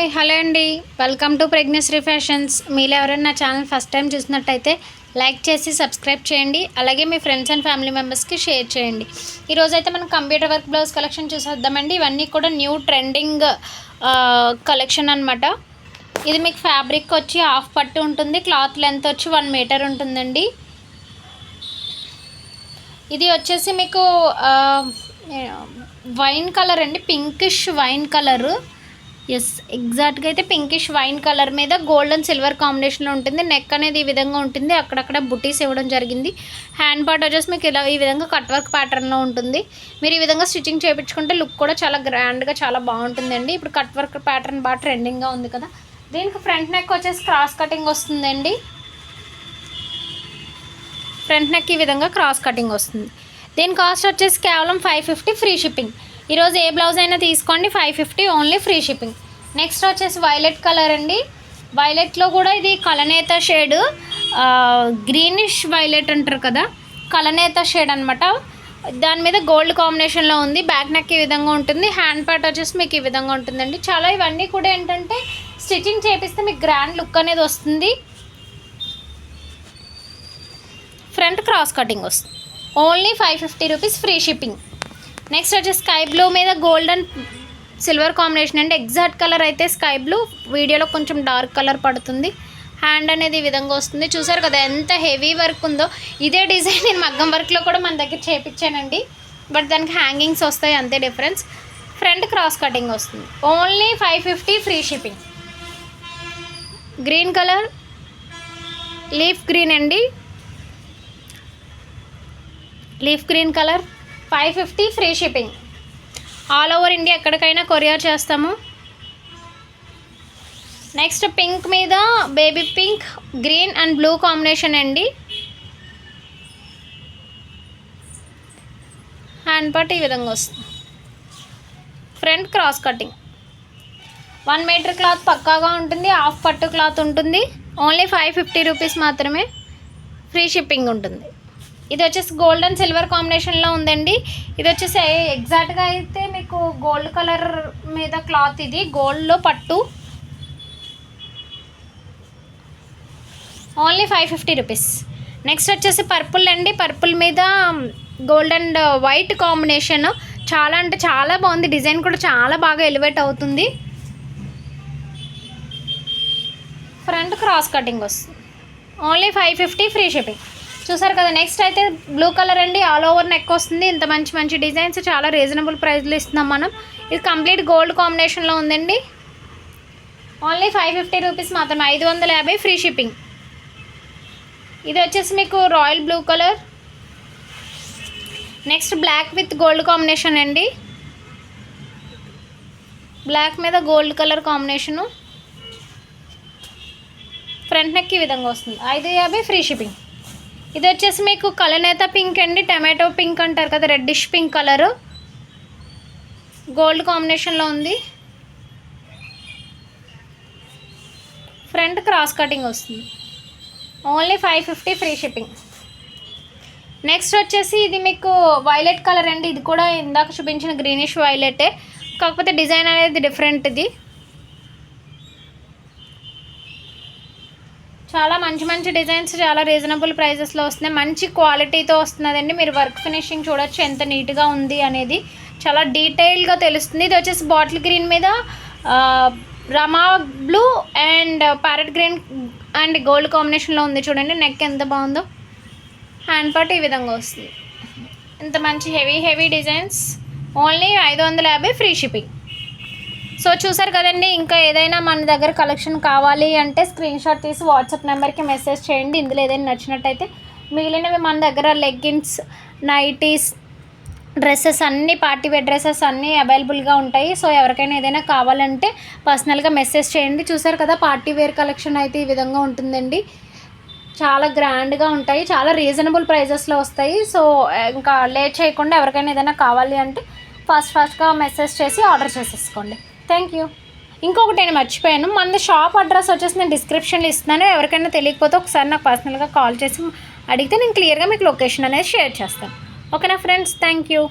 Hi hello అండి. Welcome to pregnancy fashions. మీరు ఎవరైనా నా ఛానల్ ఫస్ట్ టైం చూసినట్టయితే లైక్ చేసి సబ్స్క్రైబ్ చేయండి. అలాగే మీ ఫ్రెండ్స్ అండ్ ఫ్యామిలీ మెంబర్స్కి షేర్ చేయండి. ఈరోజు అయితే మనం కంప్యూటర్ వర్క్ బ్లౌజ్ కలెక్షన్ చూసేద్దామండి. ఇవన్నీ కూడా న్యూ ట్రెండింగ్ కలెక్షన్ అనమాట ఇది మీకు ఫ్యాబ్రిక్ వచ్చి హాఫ్ పట్టు ఉంటుంది క్లాత్ లెంత్ వచ్చి వన్ మీటర్ ఉంటుందండి. ఇది వచ్చేసి మీకు వైన్ కలర్ అండి. Pinkish wine colour. ఎస్ ఎగ్జాక్ట్గా అయితే పింకిష్ వైన్ కలర్ మీద గోల్డ్ అండ్ సిల్వర్ కాంబినేషన్లో ఉంటుంది. నెక్ అనేది ఈ విధంగా ఉంటుంది. అక్కడక్కడ బుటీస్ ఇవ్వడం జరిగింది. హ్యాండ్ పార్ట్ వచ్చేసి మీకు ఇలా ఈ విధంగా కట్ వర్క్ ప్యాటర్న్లో ఉంటుంది. మీరు ఈ విధంగా స్టిచ్చింగ్ చేయించుకుంటే లుక్ కూడా చాలా గ్రాండ్గా చాలా బాగుంటుందండి. ఇప్పుడు కట్ వర్క్ ప్యాటర్న్ బాగా ట్రెండింగ్గా ఉంది కదా. దీనికి ఫ్రంట్ నెక్ వచ్చేసి క్రాస్ కటింగ్ వస్తుందండి. ఫ్రంట్ నెక్ ఈ విధంగా క్రాస్ కటింగ్ వస్తుంది. దీని కాస్ట్ వచ్చేసి కేవలం ఫైవ్ ఫిఫ్టీ ఫ్రీ షిప్పింగ్ ఈరోజు ఏ బ్లౌజ్ అయినా తీసుకోండి five fifty only free shipping. Next వచ్చేసి వైలెట్ కలర్ అండి. వైలెట్లో కూడా ఇది కలనేత షేడ్ గ్రీనిష్ వైలెట్ అంటారు కదా కలనేత షేడ్ అనమాట దాని మీద గోల్డ్ కాంబినేషన్లో ఉంది బ్యాక్ నెక్ ఈ విధంగా ఉంటుంది హ్యాండ్ ప్యాట్ వచ్చేసి మీకు ఈ విధంగా ఉంటుందండి. చాలా ఇవన్నీ కూడా ఏంటంటే స్టిచ్చింగ్ చేపిస్తే మీకు గ్రాండ్ లుక్ అనేది వస్తుంది. ఫ్రంట్ క్రాస్ కటింగ్ వస్తుంది. Only five fifty rupees free shipping. Next వచ్చి స్కై బ్లూ మీద గోల్డ్ అండ్ సిల్వర్ కాంబినేషన్ అండి ఎగ్జాక్ట్ కలర్ అయితే స్కై బ్లూ వీడియోలో కొంచెం డార్క్ కలర్ పడుతుంది. హ్యాండ్ అనేది ఈ విధంగా వస్తుంది. చూసారు కదా ఎంత హెవీ వర్క్ ఉందో. ఇదే డిజైన్ నేను మగ్గం వర్క్లో కూడా మన దగ్గర చేపించానండి. బట్ దానికి హ్యాంగింగ్స్ వస్తాయి అంతే డిఫరెన్స్ ఫ్రంట్ క్రాస్ కటింగ్ వస్తుంది. Only five fifty free shipping green colour leaf green అండి. Leaf green colour five fifty free shipping. All over India ఎక్కడికైనా కొరియర్ చేస్తాము. నెక్స్ట్ పింక్ మీద baby pink green and blue combination అండి. Hand part ఈ విధంగా వస్తుంది. Front cross cutting. One metre cloth పక్కాగా ఉంటుంది హాఫ్ పట్టు క్లాత్ ఉంటుంది. ఓన్లీ ఫైవ్ ఫిఫ్టీ రూపీస్ మాత్రమే ఫ్రీ షిప్పింగ్ ఉంటుంది. ఇది వచ్చేసి గోల్డ్ అండ్ సిల్వర్ కాంబినేషన్లో ఉందండి. ఇది వచ్చేసి ఎగ్జాక్ట్గా అయితే మీకు గోల్డ్ కలర్ మీద క్లాత్ ఇది. గోల్డ్లో పట్టు. Only five fifty rupees next వచ్చేసి పర్పుల్ అండి. పర్పుల్ మీద గోల్డ్ అండ్ వైట్ కాంబినేషన్ చాలా అంటే చాలా బాగుంది. డిజైన్ కూడా చాలా బాగా ఎలివేట్ అవుతుంది. ఫ్రంట్ క్రాస్ కటింగ్ వస్తుంది. Only five fifty free shipping చూసారు కదా నెక్స్ట్ అయితే బ్లూ కలర్ అండి. ఆల్ ఓవర్ నెక్ వస్తుంది. ఇంత మంచి మంచి డిజైన్స్ చాలా రీజనబుల్ ప్రైస్లో ఇస్తున్నాం మనం. ఇది కంప్లీట్ గోల్డ్ కాంబినేషన్లో ఉందండి. ఓన్లీ ఫైవ్ ఫిఫ్టీ రూపీస్ మాత్రమే ఐదు వందల యాభై ఫ్రీ షిప్పింగ్ ఇది వచ్చేసి మీకు royal blue colour next black with gold combination అండి. బ్లాక్ మీద gold colour combination front neck ఈ విధంగా వస్తుంది. ఐదు యాభై ఫ్రీ షిప్పింగ్ ఇది వచ్చేసి మీకు కలనేత పింక్ అండి. టమాటో పింక్ అంటారు కదా రెడ్డిష్ పింక్ కలరు. గోల్డ్ కాంబినేషన్లో ఉంది. ఫ్రంట్ క్రాస్ కటింగ్ వస్తుంది. Only five fifty free shipping next వచ్చేసి ఇది మీకు వైలెట్ కలర్ అండి. ఇది కూడా ఇందాక చూపించిన గ్రీనిష్ వైలెటే కాకపోతే డిజైన్ అనేది డిఫరెంట్ ఇది. చాలా మంచి మంచి డిజైన్స్ చాలా రీజనబుల్ ప్రైజెస్లో వస్తున్నాయి. మంచి క్వాలిటీతో వస్తున్నదండి. మీరు వర్క్ ఫినిషింగ్ చూడొచ్చు ఎంత నీట్గా ఉంది అనేది. చాలా డీటెయిల్గా తెలుస్తుంది. ఇది వచ్చేసి బాటిల్ గ్రీన్ మీద rama blue and parrot green and gold కాంబినేషన్లో ఉంది చూడండి. నెక్ ఎంత బాగుందో. హ్యాండ్ పార్ట్ ఈ విధంగా వస్తుంది. ఇంత మంచి హెవీ హెవీ డిజైన్స్ ఓన్లీ ఐదు వందల యాభై ఫ్రీ షిప్పింగ్ సో చూసారు కదండి ఇంకా ఏదైనా మన దగ్గర కలెక్షన్ కావాలి అంటే స్క్రీన్ షాట్ తీసి వాట్సాప్ నెంబర్కి మెసేజ్ చేయండి. ఇందులో ఏదైనా నచ్చినట్టయితే మిగిలినవి మన దగ్గర లెగ్గిన్స్ నైటీస్ డ్రెస్సెస్ అన్నీ పార్టీ వేర్ డ్రెస్సెస్ అన్నీ అవైలబుల్గా ఉంటాయి. సో ఎవరికైనా ఏదైనా కావాలంటే పర్సనల్గా మెసేజ్ చేయండి. చూసారు కదా పార్టీ వేర్ కలెక్షన్ అయితే ఈ విధంగా ఉంటుందండి. చాలా గ్రాండ్గా ఉంటాయి. చాలా రీజనబుల్ ప్రైజెస్లో వస్తాయి. సో ఇంకా లేట్ చేయకుండా ఎవరికైనా ఏదైనా కావాలి అంటే ఫాస్ట్ ఫాస్ట్గా మెసేజ్ చేసి ఆర్డర్ చేసేసుకోండి. Thank you. ఇంకొకటి నేను మర్చిపోయాను. మన షాప్ అడ్రస్ వచ్చేసి నేను డిస్క్రిప్షన్లో ఇస్తున్నాను. ఎవరికైనా తెలియకపోతే ఒకసారి నాకు పర్సనల్గా కాల్ చేసి అడిగితే నేను క్లియర్గా మీకు లొకేషన్ అనేది షేర్ చేస్తాను. ఓకేనా ఫ్రెండ్స్? Thank you.